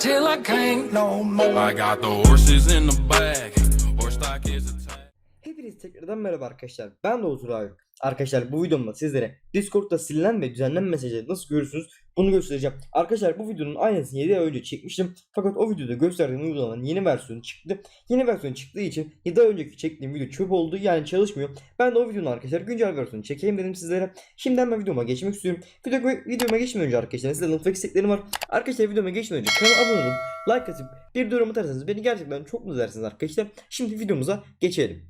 till I can't no more. I got the horses in the back. Horse stock is attached. Hepinize tekrardan merhaba arkadaşlar. Ben Oğuz abi. Arkadaşlar bu videomda sizlere Discord'da silinen ve düzenlenen mesajları nasıl görürsünüz bunu göstereceğim. Arkadaşlar bu videonun aynısını 7 ay önce çekmiştim. Fakat o videoda gösterdiğim uygulamanın yeni versiyonu çıktı. Yeni versiyon çıktığı için 7 ay önceki çektiğim video çöp oldu yani çalışmıyor. Ben de o videonun arkadaşlar güncel versiyonu çekeyim dedim sizlere. Şimdi hemen videoma geçmek istiyorum. Video, videoma geçmeden önce arkadaşlar size ufak isteklerim var. Arkadaşlar videoma geçmeden önce kanala abone olup like atıp bir yorum atarsanız beni gerçekten çok mutlu edersiniz arkadaşlar. Şimdi videomuza geçelim.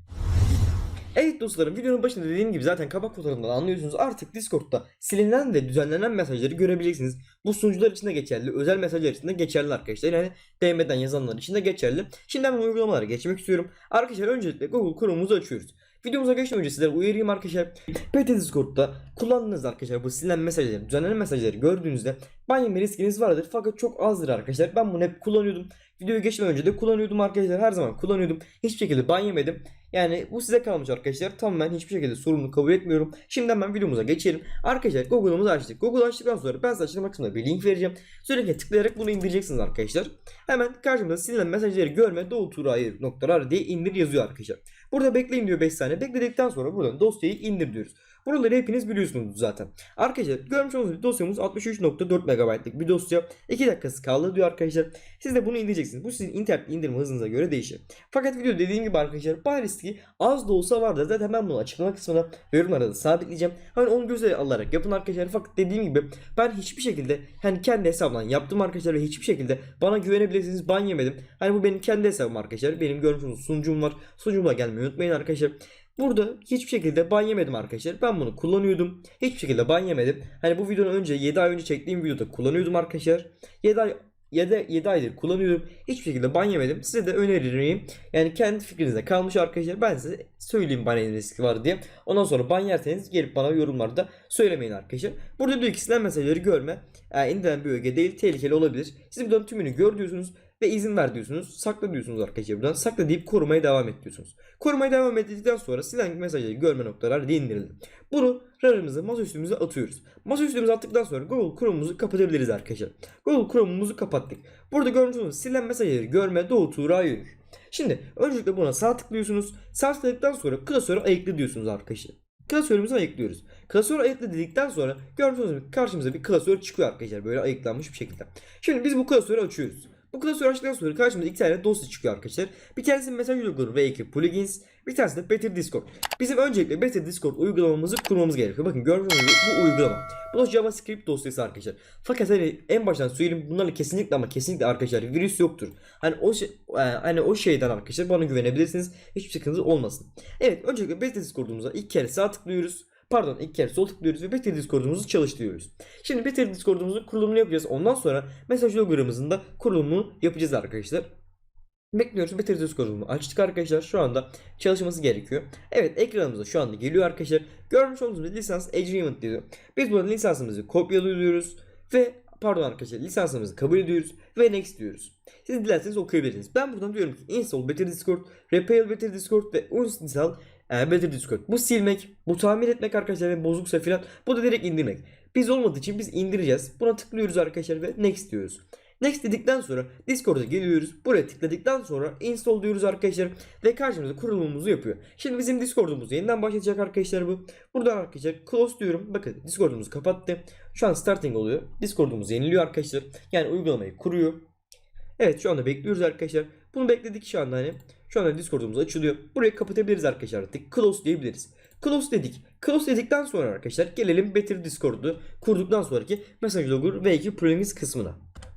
Evet dostlarım videonun başında dediğim gibi zaten kapak fotoğrafından anlıyorsunuz artık Discord'da silinen ve düzenlenen mesajları görebileceksiniz. Bu sunucular için de geçerli, özel mesajlar için de geçerli arkadaşlar. Yani DM'den yazanlar için de geçerli. Şimdi hemen uygulamalara geçmek istiyorum. Arkadaşlar öncelikle Google Chrome'umuzu açıyoruz. Videomuza geçmeden önce sizlere uyarayım arkadaşlar. PT Discord'da kullandığınız arkadaşlar bu silinen mesajları, düzenlenen mesajları gördüğünüzde ban yeme riskiniz vardır fakat çok azdır arkadaşlar. Ben bunu hep kullanıyordum. Videoyu geçmeden önce de kullanıyordum arkadaşlar. Her zaman kullanıyordum. Hiçbir şekilde ban yemedim. Yani bu size kalmış arkadaşlar. Tamamen hiçbir şekilde sorumluluğu kabul etmiyorum. Şimdi hemen videomuza geçelim. Arkadaşlar Google'ımızı açtık. Google açtıktan sonra ben size açıklama kısmında bir link vereceğim. Sürekli tıklayarak bunu indireceksiniz arkadaşlar. Hemen karşımda silinen mesajları görme doğuturayı.rar diye indir yazıyor arkadaşlar. Burada bekleyin diyor 5 saniye. Bekledikten sonra buradan dosyayı indir diyoruz. Buraları hepiniz biliyorsunuz zaten. Arkadaşlar görmüş olduğunuz gibi dosyamız 63.4 MB'lık bir dosya. 2 dakikası kaldı diyor arkadaşlar. Siz de bunu indireceksiniz. Bu sizin internet indirme hızınıza göre değişir. Fakat video dediğim gibi arkadaşlar bay riski az da olsa vardır. Zaten ben bunu açıklama kısmına ve yorumlara da sabitleyeceğim. Hani onu göze alarak yapın arkadaşlar. Fakat dediğim gibi ben hiçbir şekilde hani kendi hesabımdan yaptım arkadaşlar ve hiçbir şekilde bana güvenebilirsiniz ban yemedim. Hani bu benim kendi hesabım arkadaşlar. Benim görmüş olduğunuz sunucum var. Sunucuma gelmeyi unutmayın arkadaşlar. Burada hiçbir şekilde ban yemedim arkadaşlar. Ben bunu kullanıyordum. Hiçbir şekilde ban yemedim. Hani bu videonun önce 7 ay önce çektiğim videoda kullanıyordum arkadaşlar. 7 ay 7, 7 aydır kullanıyorum. Hiçbir şekilde ban yemedim. Size de öneririm. Yani kendi fikrinize kalmış arkadaşlar. Ben size söyleyeyim ban riski var diye. Ondan sonra ban yerseniz gelip bana yorumlarda söylemeyin arkadaşlar. Burada diyor ki silen mesajları görme. Yani indirilen bir öge değil. Tehlikeli olabilir. Siz buradan tümünü gör diyorsunuz ve izin ver diyorsunuz. Sakla diyorsunuz arkadaşlar buradan. Sakla deyip korumaya devam et diyorsunuz. Korumaya devam ettikten sonra silen mesajları görme noktalar diye indirildi. Bunu RAR'ımızı masaüstümüze atıyoruz. Masaüstümüze attıktan sonra Google Chrome'umuzu kapatabiliriz arkadaşlar. Google Chrome'umuzu kapattık. Burada görmüş olduğunuz silen mesajları görme tuğra yürür. Şimdi öncelikle buna sağ tıklıyorsunuz. Sağ tıkladıktan sonra klasörü ayıklı diyorsunuz arkadaşlar. Klasörümüzü ayıklıyoruz. Klasörü ayıklı dedikten sonra olduğunuz gibi karşımıza bir klasör çıkıyor arkadaşlar. Böyle ayıklanmış bir şekilde. Şimdi biz bu klasörü açıyoruz. Bu klasörü açtıktan sonra karşımıza iki tane dosya çıkıyor arkadaşlar. Bir tanesi mesaj uygulamaları ve iki plugins. Bir tanesi de Better Discord. Bizim öncelikle Better Discord uygulamamızı kurmamız gerekiyor. Bakın olduğunuz gibi bu uygulama. Bu da JavaScript dosyası arkadaşlar. Fakat hani en baştan söyleyeyim bunlarla kesinlikle ama kesinlikle arkadaşlar virüs yoktur. Hani o şey, e, hani o şeyden arkadaşlar bana güvenebilirsiniz. Hiçbir sıkıntı olmasın. Evet öncelikle Better Discord'umuza ilk kere sağ tıklıyoruz. Pardon ilk kere sol tıklıyoruz ve Better Discord'umuzu çalıştırıyoruz. Şimdi Better Discord'umuzun kurulumunu yapacağız. Ondan sonra mesaj logramızın da kurulumunu yapacağız arkadaşlar. Bekliyoruz. Better Discord'umu açtık arkadaşlar. Şu anda çalışması gerekiyor. Evet ekranımıza şu anda geliyor arkadaşlar. Görmüş olduğunuz gibi lisans agreement diyor. Biz buradan lisansımızı kopyalıyoruz ve pardon arkadaşlar lisansımızı kabul ediyoruz ve next diyoruz. Siz dilerseniz okuyabilirsiniz. Ben buradan diyorum ki install Better Discord, repair Better Discord ve uninstall e, Better Discord. Bu silmek, bu tamir etmek arkadaşlar ve bozuksa filan bu da direkt indirmek. Biz olmadığı için biz indireceğiz. Buna tıklıyoruz arkadaşlar ve next diyoruz. Next dedikten sonra Discord'a geliyoruz. Buraya tıkladıktan sonra install diyoruz arkadaşlar. Ve karşımıza kurulumumuzu yapıyor. Şimdi bizim Discord'umuz yeniden başlayacak arkadaşlar bu. Buradan arkadaşlar close diyorum. Bakın Discord'umuzu kapattı. Şu an starting oluyor. Discord'umuz yeniliyor arkadaşlar. Yani uygulamayı kuruyor. Evet şu anda bekliyoruz arkadaşlar. Bunu bekledik şu anda hani. Şu anda Discord'umuz açılıyor. Burayı kapatabiliriz arkadaşlar artık. Close diyebiliriz. Close dedik. Close dedikten sonra arkadaşlar gelelim Better Discord'u kurduktan sonraki mesaj logger ve iki plugins kısmına.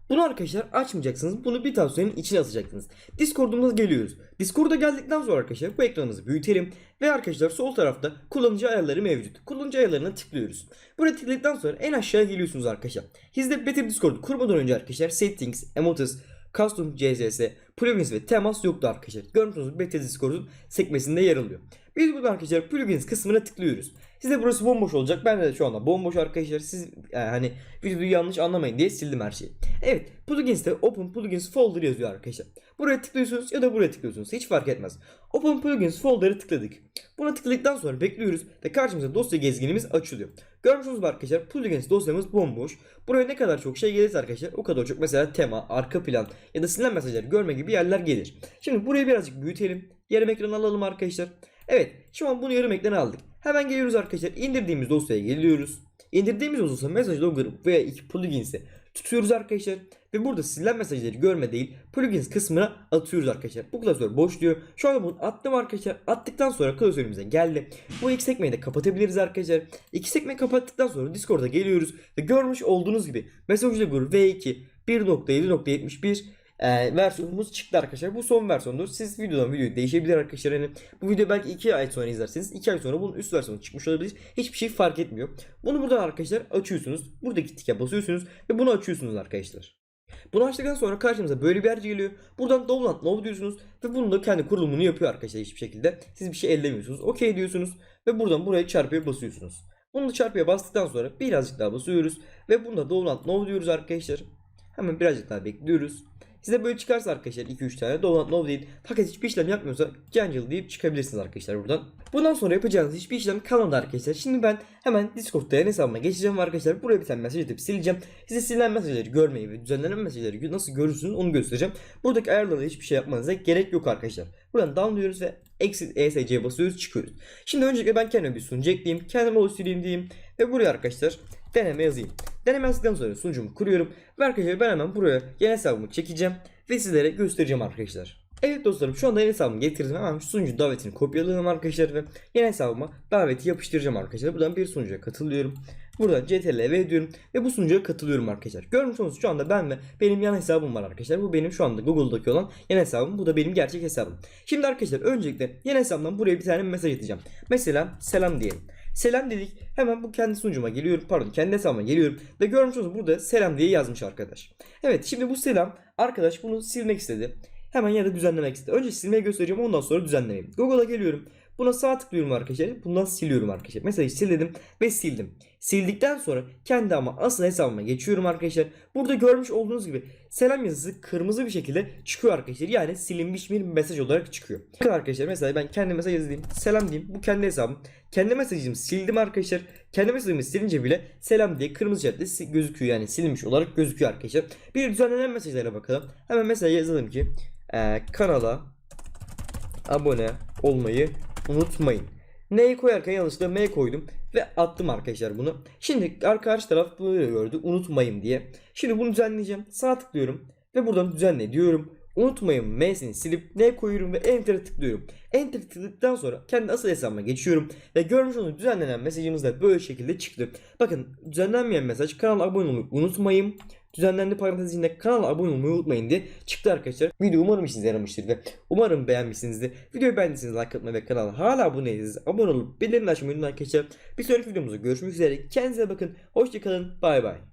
Bunu arkadaşlar açmayacaksınız. Bunu bir tavsiyenin içine atacaksınız. Discord'umuza geliyoruz. Discord'a geldikten sonra arkadaşlar bu ekranımızı büyütelim. Ve arkadaşlar sol tarafta kullanıcı ayarları mevcut. Kullanıcı ayarlarına tıklıyoruz. Buraya tıkladıktan sonra en aşağıya geliyorsunuz arkadaşlar. Sizde Better Discord'u kurmadan önce arkadaşlar Settings, Emotes, Custom CSS, plugins ve temas yoktu arkadaşlar. Görmüş olduğunuz Better Discord'un sekmesinde yer alıyor. Biz burada arkadaşlar plugins kısmına tıklıyoruz. Size burası bomboş olacak. Ben de şu anda bomboş arkadaşlar. Siz yani hani videoyu yanlış anlamayın diye sildim her şeyi. Evet plugins'te open plugins folder yazıyor arkadaşlar. Buraya tıklıyorsunuz ya da buraya tıklıyorsunuz. Hiç fark etmez. Open plugins folder'ı tıkladık. Buna tıkladıktan sonra bekliyoruz ve karşımıza dosya gezginimiz açılıyor. Görmüş olduğunuz arkadaşlar plugins dosyamız bomboş. Buraya ne kadar çok şey gelirse arkadaşlar o kadar çok mesela tema, arka plan ya da silinen mesajları görme gibi yerler gelir. Şimdi burayı birazcık büyütelim. Yarım ekran alalım arkadaşlar. Evet şu an bunu yarım ekrana aldık. Hemen geliyoruz arkadaşlar indirdiğimiz dosyaya geliyoruz. İndirdiğimiz dosya mesaj logger veya iki plugins'i tutuyoruz arkadaşlar. Ve burada silinen mesajları görme değil plugins kısmına atıyoruz arkadaşlar. Bu klasör boş diyor. Şu anda bunu attım arkadaşlar. Attıktan sonra klasörümüze geldi. Bu iki sekmeyi de kapatabiliriz arkadaşlar. İki sekmeyi kapattıktan sonra Discord'a geliyoruz. Ve görmüş olduğunuz gibi mesaj logger V2 1.7.71 e, versiyonumuz çıktı arkadaşlar. Bu son versiyondur. Siz videodan videoya değişebilir arkadaşlar. Yani bu video belki 2 ay sonra izlerseniz 2 ay sonra bunun üst versiyonu çıkmış olabilir. Hiçbir şey fark etmiyor. Bunu buradan arkadaşlar açıyorsunuz. Buradaki tike basıyorsunuz ve bunu açıyorsunuz arkadaşlar. Bunu açtıktan sonra karşımıza böyle bir yer geliyor. Buradan download now diyorsunuz ve bunun da kendi kurulumunu yapıyor arkadaşlar hiçbir şekilde. Siz bir şey ellemiyorsunuz. OK diyorsunuz ve buradan buraya çarpıya basıyorsunuz. Bunu da çarpıya bastıktan sonra birazcık daha basıyoruz ve bunda download now diyoruz arkadaşlar. Hemen birazcık daha bekliyoruz. Size böyle çıkarsa arkadaşlar 2-3 tane download now değil. Fakat hiçbir işlem yapmıyorsa cancel deyip çıkabilirsiniz arkadaşlar buradan. Bundan sonra yapacağınız hiçbir işlem kalmadı arkadaşlar. Şimdi ben hemen Discord'da yayın hesabıma geçeceğim arkadaşlar. Buraya bir tane mesaj atıp sileceğim. Size silinen mesajları görmeyi ve düzenlenen mesajları nasıl görürsünüz onu göstereceğim. Buradaki ayarlarda hiçbir şey yapmanıza gerek yok arkadaşlar. Buradan down diyoruz ve exit ESC'ye basıyoruz çıkıyoruz. Şimdi öncelikle ben kendime bir sunucu ekleyeyim. Kendime oluşturayım diyeyim. Ve buraya arkadaşlar deneme yazayım. Deneme yazdıktan sonra sunucumu kuruyorum. Ve arkadaşlar ben hemen buraya yeni hesabımı çekeceğim. Ve sizlere göstereceğim arkadaşlar. Evet dostlarım şu anda yeni hesabımı getirdim. Hemen sunucu davetini kopyaladım arkadaşlar ve yeni hesabıma daveti yapıştıracağım arkadaşlar. Buradan bir sunucuya katılıyorum. Buradan CTRL diyorum ve bu sunucuya katılıyorum arkadaşlar. Görmüş musunuz şu anda ben ve benim yan hesabım var arkadaşlar. Bu benim şu anda Google'daki olan yan hesabım. Bu da benim gerçek hesabım. Şimdi arkadaşlar öncelikle yan hesabımdan buraya bir tane mesaj atacağım. Mesela selam diyelim. Selam dedik. Hemen bu kendi sunucuma geliyorum. Pardon kendi hesabıma geliyorum. Ve görmüş musunuz burada selam diye yazmış arkadaş. Evet şimdi bu selam arkadaş bunu silmek istedi. Hemen ya da düzenlemek istedi. Önce silmeyi göstereceğim ondan sonra düzenlemeyi. Google'a geliyorum. Buna sağ tıklıyorum arkadaşlar. Bundan siliyorum arkadaşlar. Mesajı sildim ve sildim. Sildikten sonra kendi ama asıl hesabıma geçiyorum arkadaşlar. Burada görmüş olduğunuz gibi selam yazısı kırmızı bir şekilde çıkıyor arkadaşlar. Yani silinmiş bir mesaj olarak çıkıyor. Bakın arkadaşlar mesela ben kendi mesaj yazayım. Selam diyeyim. Bu kendi hesabım. Kendi mesajımı sildim arkadaşlar. Kendi mesajımı silince bile selam diye kırmızı işaretle gözüküyor. Yani silinmiş olarak gözüküyor arkadaşlar. Bir düzenlenen mesajlara bakalım. Hemen mesela yazalım ki e, kanala abone olmayı unutmayın. N'yi koyarken yanlışlıkla M koydum ve attım arkadaşlar bunu. Şimdi karşı taraf böyle gördü unutmayın diye. Şimdi bunu düzenleyeceğim. Sağ tıklıyorum ve buradan düzenle diyorum. Unutmayın M'sini silip N koyuyorum ve Enter'a tıklıyorum. Enter tıkladıktan sonra kendi asıl hesabıma geçiyorum. Ve görmüş olduğunuz düzenlenen mesajımız da böyle şekilde çıktı. Bakın düzenlenmeyen mesaj kanala abone olmayı unutmayın. Düzenlendi parantez içinde kanala abone olmayı unutmayın diye çıktı arkadaşlar. Video umarım işinize yaramıştır ve umarım beğenmişsinizdir. Videoyu beğendiyseniz like atmayı ve kanala hala abone değilseniz abone olup bildirimleri açmayı unutmayın arkadaşlar. Bir sonraki videomuzda görüşmek üzere. Kendinize bakın. Hoşçakalın. Bay bay.